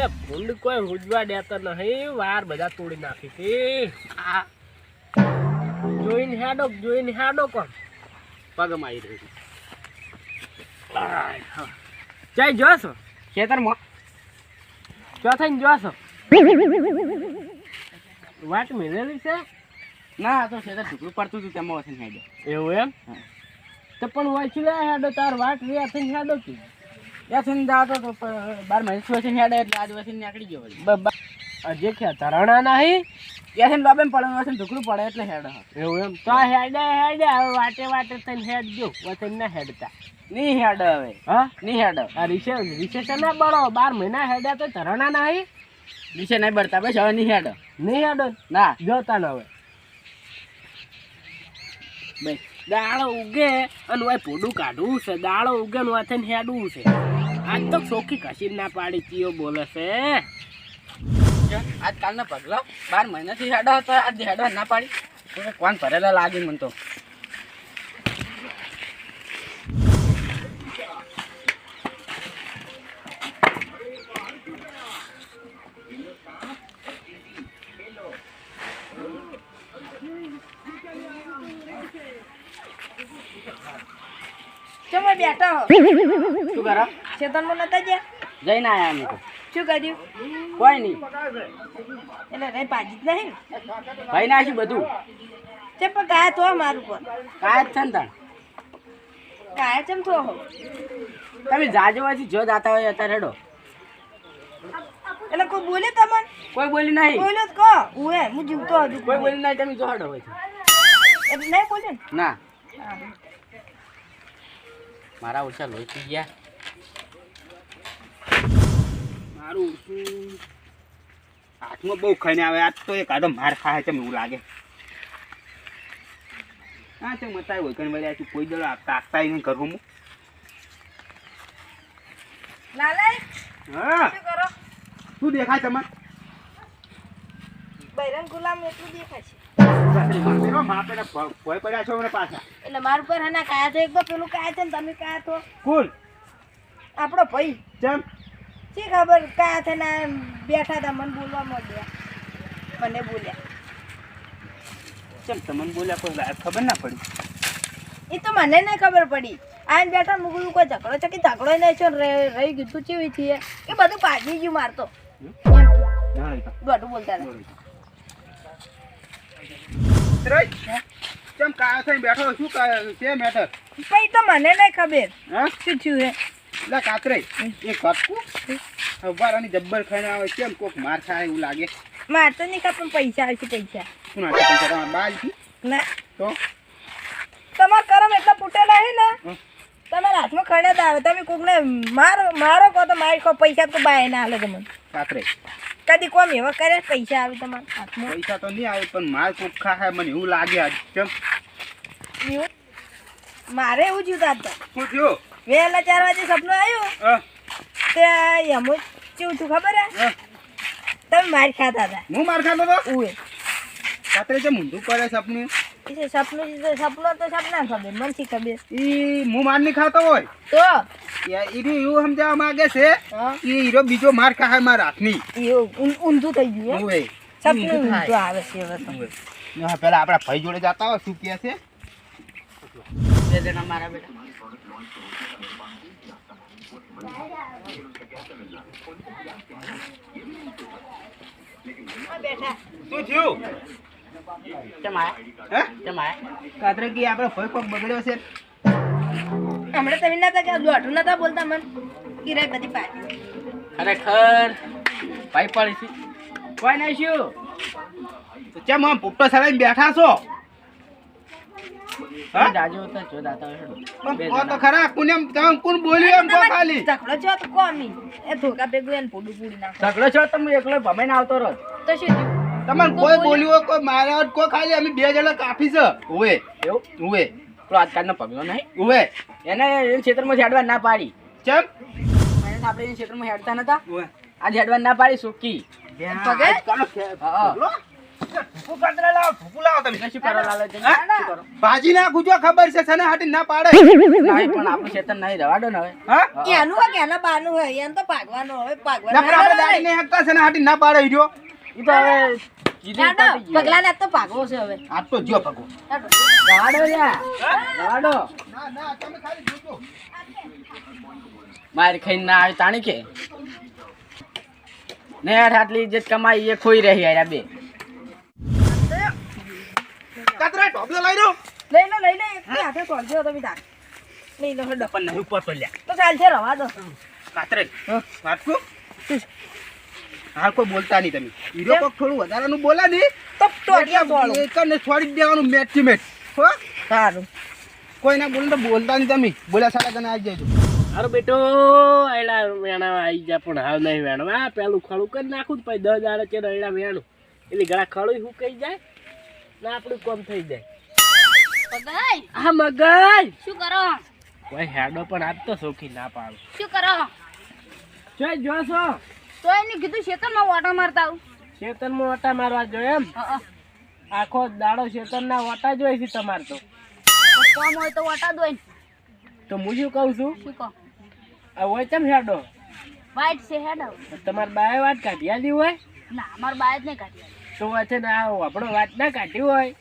લે ભૂંડ કોઈ હુજવા દેતા નહીં. વાર બધા તોડી નાખી હતી જોઈને હેડો જોઈને હેડો કોણ પગમાં આવી રહ્યું જય જોશો ખેતરમાં. ચોથા જોશો વાટ મેળેલી છે? ના તો ખેતર ઢુકડું પડતું હતું તેમાં વસીને હેડો એવું એમ? તો પણ વાંચી લે હેડો તાર વાટ રે થઈને હેડો કે? ત્યાંથી જાતો તો બાર મહિને વસીને હેડે એટલે આજ વસીને નીકળી ગયો બાબા અજે કે ધરણા નહીં? ત્યાંથી લોબે પડે વસીને ઢુકડું પડે એટલે હેડે. એવું એમ? તો હેડે હેડે. હવે વાટે વાટે થઈને હેડજો. વચન ના હેડતા. નહીં હેડ હવે. હા? હેડે. આ રીસે રીસે છે બળો. બાર મહિના હેડ્યા તો ધરણા નહીં? નીચે નહીં બળતા. બસ હવે નહીં હેડ. નહીં હેડો? ના. જોતા ન હવે દાળો ઉગે અને પોડું કાઢવું છે. દાળો ઉગે ને વાથે હેડવું છે. આજ તો ચોખ્ખી કશી ના પાડી ચીઓ બોલે છે. આજકાલના પગલો બાર મહિનાથી હેડો હતો, આજ હેડવા ના પાડી. કોણ ભરેલા લાગે મને તો ચમો બેઠા હો. શું કરો? ચેતનમાં નતા ગયા? જઈને આયા અમે તો. શું કર્યું? કોઈ નહીં. એટલે રે પાજી જ નહીં? ભાઈ નાખ્યું બધું? તે પણ કાયા તો મારું પર કાંઈ જ છે ને તાણ? કાયા ચમ તો હો. તમે જાજો વાથી જો જાતા હોય અત્યારે રેડો એટલે કોઈ બોલે તમને? કોઈ બોલી નહીં. બોલ્યો તો કહો. હે હું જીવતો હજુ. કોઈ બોલી નહીં તમે જો હેડો હોય એટલે નહીં બોલ્યો ના. હા. મારા ઓછા લોહી પી ગયા મારું ઓછું હાથમાં બહુ ખાઈને આવે આજ તો એક આદમ માર ખાય છે એવું લાગે હા તે મતાય હોય કઈ વળ્યા કોઈ દળો આપતા આપતા નહીં કરવું હું લાલાઈ હા શું કરો શું દેખાય તમે બૈરન ગુલામ એટલું દેખાય છે માપેલા પડ્યા છો મને પાછા એટલે મારું પર હના કાયા તો એક તો પેલું કાયા છે ને તમે કાયા તો. કોણ આપણો ભાઈ. ચમ શી ખબર કાયા છે ને બેઠા હતા મને બોલવા માંડ્યા. મને બોલ્યા. ચમ તમને બોલ્યા કોઈ ખબર ના પડી. એ તો મને નહીં ખબર પડી. આ બેઠા મૂકલું કોઈ ઝઘડો છે કે ઝઘડો નહીં છે? રહી ગયું ચેવી છીએ એ બધું પાછી ગયું મારતો બધું બોલતા થઈને બેઠો શું કે મેટર પછી તો મને નહીં ખબર. હા? શું થયું હે? લે કાતરે એ કટકું હવારાની જબ્બર ખાઈને આવે કેમ કોક માર ખાય એવું લાગે? માર તો નહીં ખબર પૈસા આવશે પૈસા. શું નાટક પૈસા? તમારા બાજથી ના. તો? તમાર કરમ એટલા ફૂટેલા હે ને? તમારા હાથમાં ખડે તો આવે. તમે કોકને મારો મારો કહો તો મારી કહો પૈસા તો બાય ના હાલે તમને. કાતરે કદી કોમ એવા કરે પૈસા આવે તમારા હાથમાં? પૈસા તો નહીં આવે પણ માર કોક ખાય મને એવું લાગે આજ કેમ? મારે એવું તા તો. શું થયું? વહેલા ચાર વાગે સપનું આવ્યું. હા, તે એમ જ ચેવું તું ખબર હે? તમે માર ખાતા હતા હું માર ખાતો તો? ઉએ રાત્રે જે મૂંઢું કરે સપનું. એ સપનું તો સપનું તો સપના ખબર મનથી ખબર? ઈ હું મારની ખાતો હોય. તો? યા ઈ એવું સમજાવવા માંગે છે કે હીરો બીજો માર ખાય મારા હાથની. એવું ઊંધું થઈ ગયું હે? સપનું આવે છે હવે તો હા, પેલા આપણા ભાઈ જોડે જતા હોય શું કહે છે? બે देना મારા बेटा બેઠા શું થયું? કેમ આયા હે? કેમ આયા કાતરે કે આપણો ભાઈ કોક બગડ્યો છે. હમણાં તમે નતા કે દોઢું નતા બોલતા મન. કિરાય બધી પાછી ખરેખર પાઈ પડી છે. કોઈ નહીં શું? તો કેમ આમ પોપટો સરાઈને બેઠા છો? જાજો તો જો દાતા હેડો. પણ તો ખરા કોને તમે કોણ બોલ્યું એમ કહો ખાલી? ઝઘડો છો તો કોમી એ ધોકા ભેગું એને પોડું પૂડી નાખો. ઝઘડો છો તો હું એકલો ભમાઈને આવતો રહો. તો શું તમારે કોઈ બોલ્યું? કોઈ માર્યા કોઈ ખાલી અમે બે જણા કાફી છે. એવું? પેલો આજકાલનો પગલો નહીં? ઓવે એને એ ક્ષેત્રમાં હેડવા ના પાડી. ચમ? આપણે એ ક્ષેત્રમાં હેડતા નતા? ઓવે હેડવા ના પાડી સુકી. પગે? હા. ભાજી ખબર છે સને હાટી ના પાડે. પણ આપણું ખેતર નહીં રવા ને હવે. એનું કે એના બાનું હોય? એને તો ભાગવાનું હવે નકર આપણે દાડી ને હકતા સને હાટી ના પાડે ઈજો. ઈ તો હવે કીધું પતી ગયું. પગલા ને તો ભાગવો છે હવે. આ તો જો ભગો. રવા યાર રવા ના ના તમે ખાલી જોજો. મારી ખાઈને ના આવી તાણી કે ને આટલી ઇજ્જત કમાઈ એ ખોઈ રહી યાર બે. કાતરા ઢોબલો લઈ લો લઈ લો લઈ લે એક હાથે પડજો તમે તાર. લઈ લો હેડો. પણ નહીં ઉપર પડ્યા તો ચાલશે રવા દો. કાતરે હાલ કોઈ બોલતા નહીં તમે. હીરો કોક થોડું વધારાનું બોલા નહીં તો ટોટિયા તોડો એકને છોડી જ દેવાનું મેચથી મેચ હો? સારું. કોઈ ના બોલે તો બોલતા નહીં તમે. બોલ્યા સાડા કને આવી જજો અરે બેટો એલા વેણા આવી જા પણ હાલ નહીં વેણવા. પેલું ખડું કરી નાખું ને પછી દસ દાડે છે એલા વેણું. એટલે ઘણા ખડું શું કહી જાય? ને આપણું કોમ થઈ જાય. પગાઈ હા મગજ. શું કરો? કોઈ હેડો પણ આજ તો સોખી ના પાડો. શું કરો? જો જોશો તો એને કીધું શેતરમાં વાટા મારતા આવું. શેતનમાં ઓટા મારવા જોઈએ એમ. આખો દાડો શેતરના ઓટા જોઈએ છે તમારે તો. કામ હોય તો વાટા દોઈ. તો હું શું કહું છું? શું કહો? આ હોય કેમ હેડો? વાઈટ છે હેડ. તમારે બાય વાત કાઢી આલી હોય? ના અમાર બાય જ નહીં કાઢી તો છે ને આ આપણો વાત ના કાઢી હોય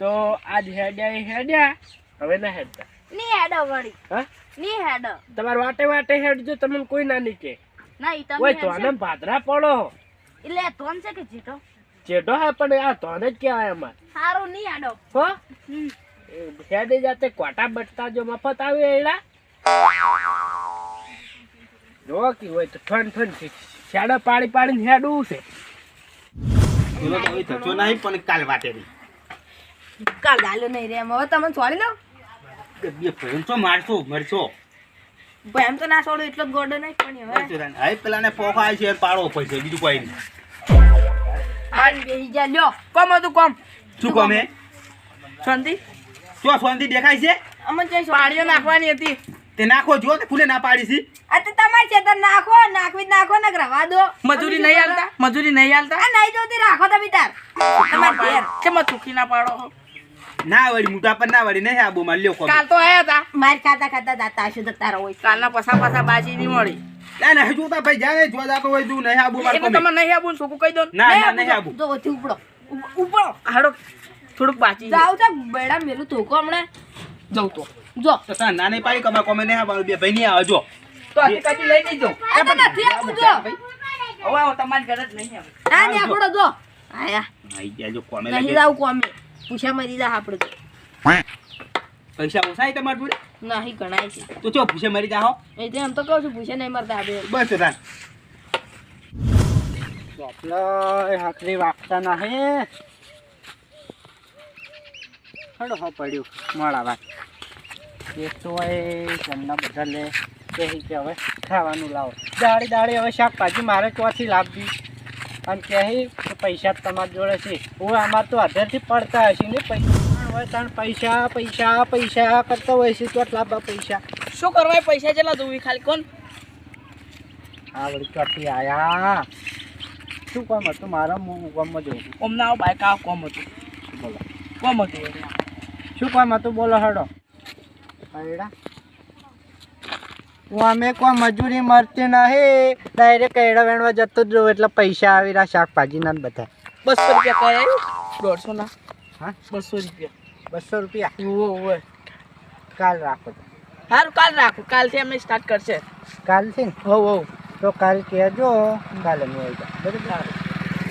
તો આજ હેડ્યા હેડ્યા હવે ના હેડતા. ની હેડો વળી. હા? ની હેડો. તમારે વાટે વાટે હેડજો તમને કોઈ ના નીકે. ના ઈ તમે ઓય તો આને ભાદરા પડો. એટલે તોન છે કે જીતો ચેટો હે પણ આ તોને જ કહેવાય અમાર. સારું ની હેડો. હો? હેડે જાતે કોટા બટતા જો મફત આવે એડા જો કે હોય તો ઠન ઠન શાડા પાડી પાડીને હેડું છે. પેલો તો હવે થતો નહીં પણ કાલ વાટે રહી. કાલ ગાલ્યો નહીં રે એમ. હવે તમે છોડી લો બે ભેંસો મારશો મરશો. ભાઈ તો ના છોડો એટલો જ ગોડો નહીં પણ હવે હવે પેલાને પોખા છે પાડો પડશે બીજું કોઈ નહીં. આન બેહી જા લ્યો. કોમ હતું કોમ? શું કોમે શાંતિ શું શાંતિ દેખાય છે? અમે પાડીઓ નાખવાની હતી. તે નાખો જો તે ફૂલે ના પાડી છે. આ તો તમારે છે નાખો નાખવી નાખો ને રવા દો. મજૂરી નહીં આલતા મજૂરી નહીં આલતા આ નહીં જોતી રાખો તમે તાર. તમાર ઘેર. કેમ ચૂકી ના પાડો ના વળી મોટા પર ના વળી નહીં આબુ માં લ્યો કાલ તો આયા હતા માર ખાતા ખાતા દાતા હશે જતા રહો કાલના પસા પસા બાજી નહીં મળી. ના ના હજુ તો ભાઈ જાવે જો જાતો હોય તું નહીં આબુ માર તમે નહીં. આબુ સુકુ છોકું કહી દો ને. ના ના નહીં આબુ. જો ઓથી ઉપડો. ઉપ- ઉપડો. હાડો થોડુંક બાચી. જાવ છે બેડા મેલું ધોકો હમણાં. જવું તો. જો. તો તાર ના પાડી કમા કોમે નહીં આવવાનું બે ભાઈ નહીં આવે જો તો આથી કાચી લઈ નહીં જાઉં. આ તો નથી આવું જો. હવે આવો તમારી ઘરે જ નહીં આવે. ના ને આપણો જો. આયા. આઈ ગયા જો કોમે નહીં લાગે કોમે. પૂછા મરી જા આપણે તો. પૈસા ઓછાય તમાર જોડે? નહીં ગણાય છે. તો ચો પૂછે મરી જાઓ એ તે એમ તો કહું છું પૂછે નહીં મરતા આપણે બસ તાર હાકરી વાગતા નહીં. હે હડો હો પડ્યું. મળા વાત. એક તો એ ઘરના બધા લે. કે હવે ખાવાનું લાવો. દાડી દાડી હવે શાકભાજી મારે ક્યાંથી લાવવી. અને કહી કે પૈસા તમારી જોડે છે. હું અમારે તો અધરથી પડતા હશે ને પૈસા. હવે ત્રણ પૈસા પૈસા પૈસા કરતા હોય છે ચોટ લાવવા પૈસા. શું કરવા પૈસા કેટલા જોવી ખાલી કોણ? આ વળી ચોથી આયા. શું કામ હતું? મારા હું ગામમાં જવું ઓમના બાઈક આવો કોમ હતું? બોલો. કોમ હતું? શું કામ હતું? બોલો હડો. હરડા હું અમે કોઈ મજૂરી મળતી નહીં ડાયરેક્ટ એડા વેણવા જતો જ રહું એટલે પૈસા આવી રહ્યા શાકભાજીના ના બધા. બસો રૂપિયા કયા દોઢસો ના. હા? બસો રૂપિયા. બસો રૂપિયા? ઓવો ઓવે કાલ રાખો. સારું કાલ રાખો. કાલથી અમે સ્ટાર્ટ કરશે. કાલથી? હો હો. તો કાલ કહેજો કાલે હું આવી જાઉં. બરાબર?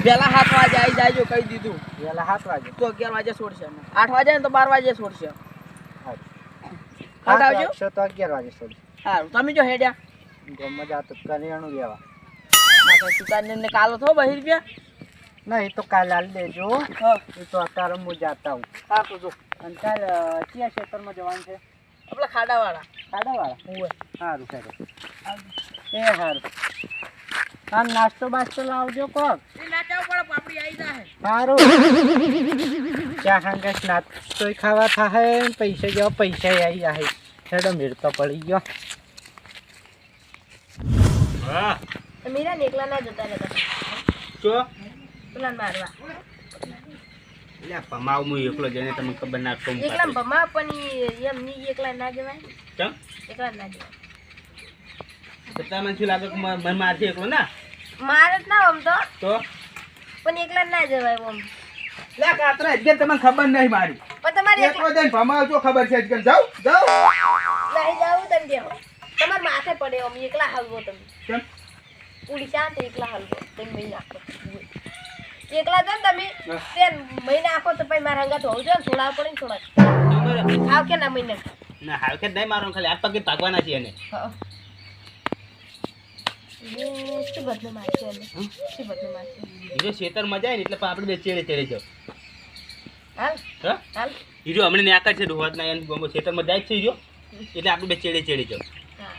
પહેલાં સાત વાગે આવી જાયજો કહી દીધું. પહેલાં સાત વાગે. તો અગિયાર વાગે છોડશે અમે આઠ વાગે ને તો બાર વાગે છોડશે. આવજો. વાગશે તો અગિયાર વાગે સુધી. સારું તમે જો હેડ્યા. ગામમાં જાતો કરિયાણું લેવા. માથે સુતારને ને કાલો થો બહી રૂપિયા નહીં તો કાલે આલ દેજો. હા. એ તો અત્યારે હું જાતા હું હા તો જો. અને કાલ કયા ક્ષેત્રમાં જવાનું છે? આપણા ખાડાવાળા. ખાડાવાળા? ઓવે સારું સારું. એ સારું હા નાસ્તો બાસ્તો લાવજો કોક. નાચાવ પડે પાપડી આવી જાય સારું ચા હાંગે નાસ્તો ખાવા થાય ને પૈસા જેવા પૈસા આવી જાય છેડો મેળ તો પડી ગયો મીરા ને એકલા ના જતા રહેતા ચો પેલા મારવા એટલે હું એકલો જઈને તમને ખબર ના કોમ એકલા પણ એમ એમની એકલા ના જવાય કેમ એકલા ના જવાય બધા મને શું લાગે કે મારશે એકલો ના મારે જ ના આમ તો તો પણ એકલા ના જવાય આમ લે કાતરા એટલે તમને ખબર નહીં મારી. પણ તમારે એકલો જઈને ભમાવ ખબર છે કે જાઉં? જાઉં? નહીં જાવું તમે દેહો તમારે માથે પડે એકલા હાલવો તમે. કેમ? પૂરી શાંત એકલા હાલવો. તમે મહી નાખો એકલા ને તમે. તે મહી નાખો તો પછી મારા હંગાત હોવું જોઈએ થોડા પડે ને થોડા. આવ કે ના મહી નાખો ના હાલ કે નહીં મારો ખાલી હાથ પગે ભાગવાના છે એને હા. જાય ને એટલે આપણે બે ચેડે ચેડે જાવ હા? હીરો હમણાં ને આકાર છે ગમો જાય એટલે આપણે બે ચેડે ચેડે જાવ હા.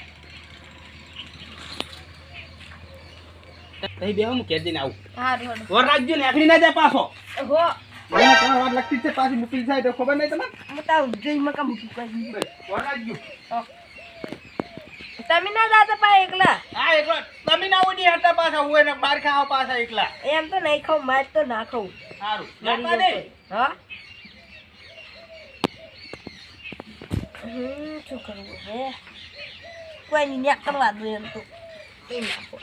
તઈ બે હું કે દઈને આવું. રાખજો ને આખરી ના જાય પાછો. હો. મને વાર લગતી છે પાછી મૂકી જાય તો ખબર નહીં તમને? હું મકા રાખજો. તમે ના જાતા પા એકલા. હા એકલો. તમે ના ઉડી હતા પાછા હું એને બાર ખાવા પાછા એકલા. એમ તો નહીં ખાઉં માર તો ના ખાઉં સારું. મરી દે. હા? હમ શું કરવું હે કોઈ નહીં કરવા દો એમ તો. એ નાખો.